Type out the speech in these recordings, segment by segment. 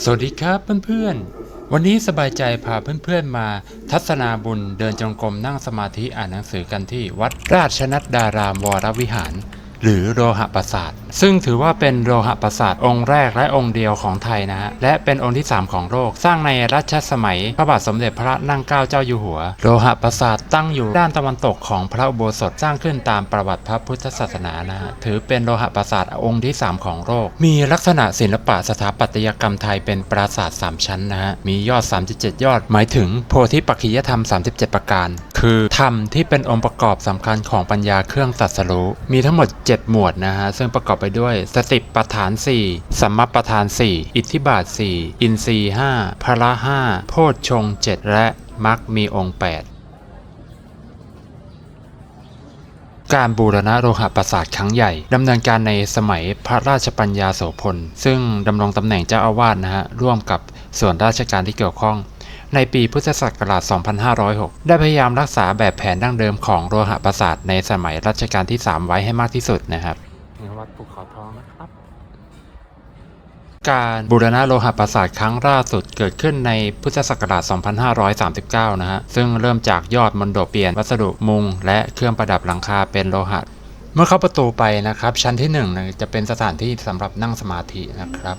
สวัสดีครับเพื่อนๆ วันนี้สบายใจพาเพื่อนๆมา ทัศนาบุญเดินจงกรมนั่งสมาธิอ่านหนังสือกันที่วัดราชนัดดารามวรวิหาร หรือโรหะปราสาท ซึ่งถือว่าเป็นโรหะปราสาทองค์แรกและองค์เดียวของไทยนะฮะและเป็นองค์ที่ 3 ของโลก สร้างในรัชสมัยพระบาทสมเด็จพระนั่งเกล้าเจ้าอยู่หัวโรหะปราสาทตั้งอยู่ด้านตะวันตกของพระอุโบสถสร้างขึ้นตามประวัติพระพุทธศาสนานะฮะถือเป็นโลหะปราสาทองค์ที่ 3 ของโลก มีลักษณะศิลปะสถาปัตยกรรมไทยเป็นปราสาท3ชั้นนะฮะมียอด 37 ยอด หมายถึงโพธิปัจขิยธรรม 37 ประการ คือธรรมที่เป็นองค์ประกอบสำคัญของปัญญาเครื่องตรัสรู้มีทั้งหมด 7 หมวดนะฮะ ซึ่งประกอบไปด้วยสติปัฏฐาน 4 สัมมาปัฏฐาน 4 อิทธิบาท 4 อินทรีย์5พละ5โพชฌงค์7และมรรคมีองค์ 8การบูรณะโลหะปราสาทครั้งใหญ่ดำเนินการในสมัยพระราชปัญญาโสพลซึ่งดำรงตำแหน่งเจ้าอาวาสนะฮะร่วมกับส่วนราชการที่เกี่ยวข้อง ในปีพุทธศักราช 2506 ได้พยายามรักษาแบบแผนดั้งเดิมของโลหะปราสาทในสมัยรัชกาลที่ 3 ไว้ให้มากที่สุดนะครับวัดภูเขาทองนะครับ การบูรณะโลหะปราสาทครั้งล่าสุดเกิดขึ้นในพุทธศักราช 2539 นะฮะ ซึ่งเริ่มจากยอดมนโดเปลี่ยนวัสดุมุง และเครื่องประดับหลังคาเป็นโลหะ เมื่อเข้าประตูไปนะครับ ชั้นที่1นะจะเป็นสถานที่สำหรับนั่งสมาธินะครับ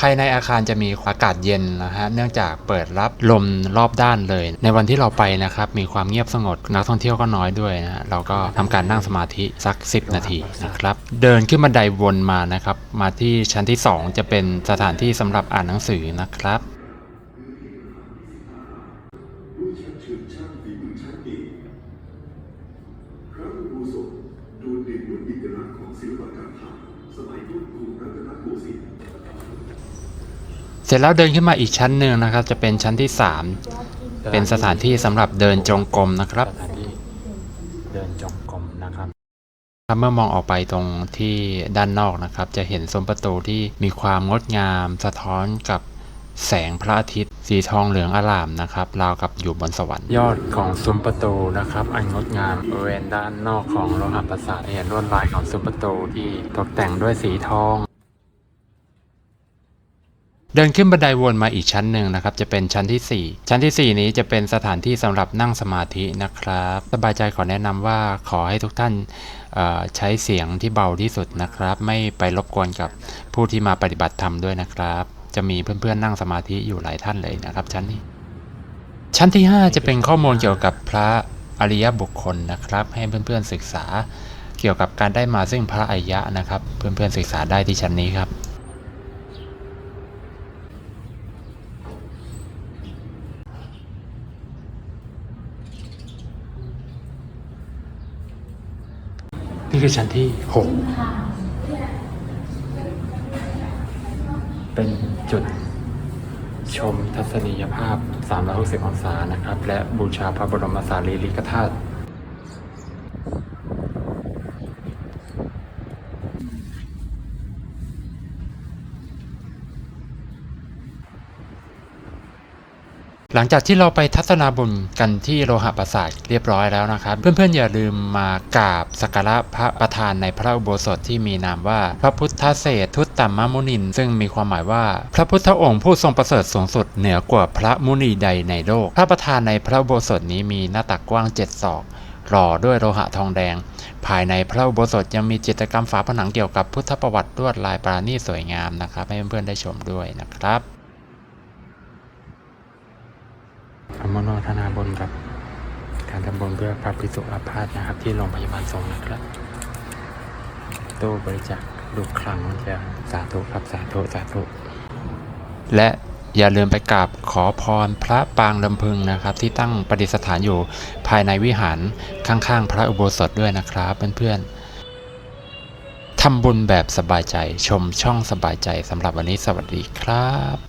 ภายในอาคารจะมีอากาศเย็นนะฮะเนื่องจากเปิดรับลมรอบด้านเลย ในวันที่เราไปนะครับมีความเงียบสงบนักท่องเที่ยวก็น้อยด้วยนะฮะเราก็ทำการนั่งสมาธิสัก 10 นาทีนะครับเดินขึ้นบันไดวนมานะครับมาที่ชั้นที่ 2 จะเป็นสถานที่สำหรับอ่านหนังสือนะครับด้วยชั้นเชิงช่างฝีมือชั้นเอกพระอุโบนด้วยเอกลักษณ์ของศิลปกรรมไทยสมัยรุ่นกรุงรัตนโกสินทร์ สร็จแล้วเดินขึ้นมาอีกชั้นหนึ่งนะครับ จะเป็นชั้นที่ 3 เป็นสถานที่สำหรับเดินจงกรมนะครับสถานที่เดินจงกรมนะครับเมื่อมองออกไปตรงที่ด้านนอกนะครับ จะเห็นซุ้มประตูที่มีความงดงาม สะท้อนกับแสงพระอาทิตย์ สีทองเหลืองอลามนะครับราวกับอยู่บนสวรรค์ ยอดของซุ้มประตูนะครับ อันงดงามบริเวณด้านนอกของโลหะปราสาทเห็นลวดลายของซุ้มประตูที่ตกแต่งด้วยสีทอง เดินขึ้นบันไดวนมาอีกชั้นหนึ่งนะครับจะเป็นชั้นที่ 4 ชั้นทีสี่4 นี้จะเป็นสถานที่สำหรับนั่งสมาธินะครับ สบายใจขอแนะนำว่าขอให้ทุกท่านใช้เสียงที่เบาที่สุดนะครับ ไม่ไปรบกวนกับผู้ที่มาปฏิบัติธรรมด้วยนะครับ จะมีเพื่อนๆนั่งสมาธิอยู่หลายท่านเลยนะครับ ชั้นนี้ ชั้นที่ 5 จะเป็นข้อมูลเกี่ยวกับพระอริยบุคคลนะครับ ให้เพื่อนๆศึกษาเกี่ยวกับการได้มาซึ่งพระอริยะนะครับ เพื่อนๆศึกษาได้ที่ชั้นนี้ครับ นี่คือชั้นที่6เป็นจุดชมทัศนียภาพ 360 องศานะครับ และบูชาพระบรมสารีริกธาตุ หลังจากที่เราไปทัศนาบุญกันที่โลหะปราสาทเรียบร้อยแล้วนะครับ เพื่อนๆอย่าลืมมากราบสักการะพระประธานในพระอุโบสถที่มีนามว่า พระพุทธเศษทุตตมมุนิน ซึ่งมีความหมายว่า พระพุทธองค์ผู้ทรงประเสริฐสูงสุดเหนือกว่าพระมุนีใดในโลก พระประธานในพระอุโบสถนี้มีหน้าตักกว้าง7ศอกหล่อด้วยโลหะทองแดง ภายในพระอุโบสถยังมีจิตรกรรมฝาผนังเกี่ยวกับพุทธประวัติลวดลายปราณีสวยงามนะครับ ให้เพื่อนๆได้ชมด้วยนะครับ อนุโมทนาบุญกับการทำบุญเพื่อพระภิกษุอาพาธนะครับ ที่โรงพยาบาลสงฆ์นะครับตู้บริจาคดูคลังจะสาธุครับสาธุสาธุ และอย่าลืมไปกราบขอพรพระปางลำพึงนะครับ ที่ตั้งประดิษฐานอยู่ภายในวิหารข้างๆ พระอุโบสถด้วยนะครับเพื่อนๆทำบุญแบบสบายใจชมช่องสบายใจสำหรับวันนี้สวัสดีครับ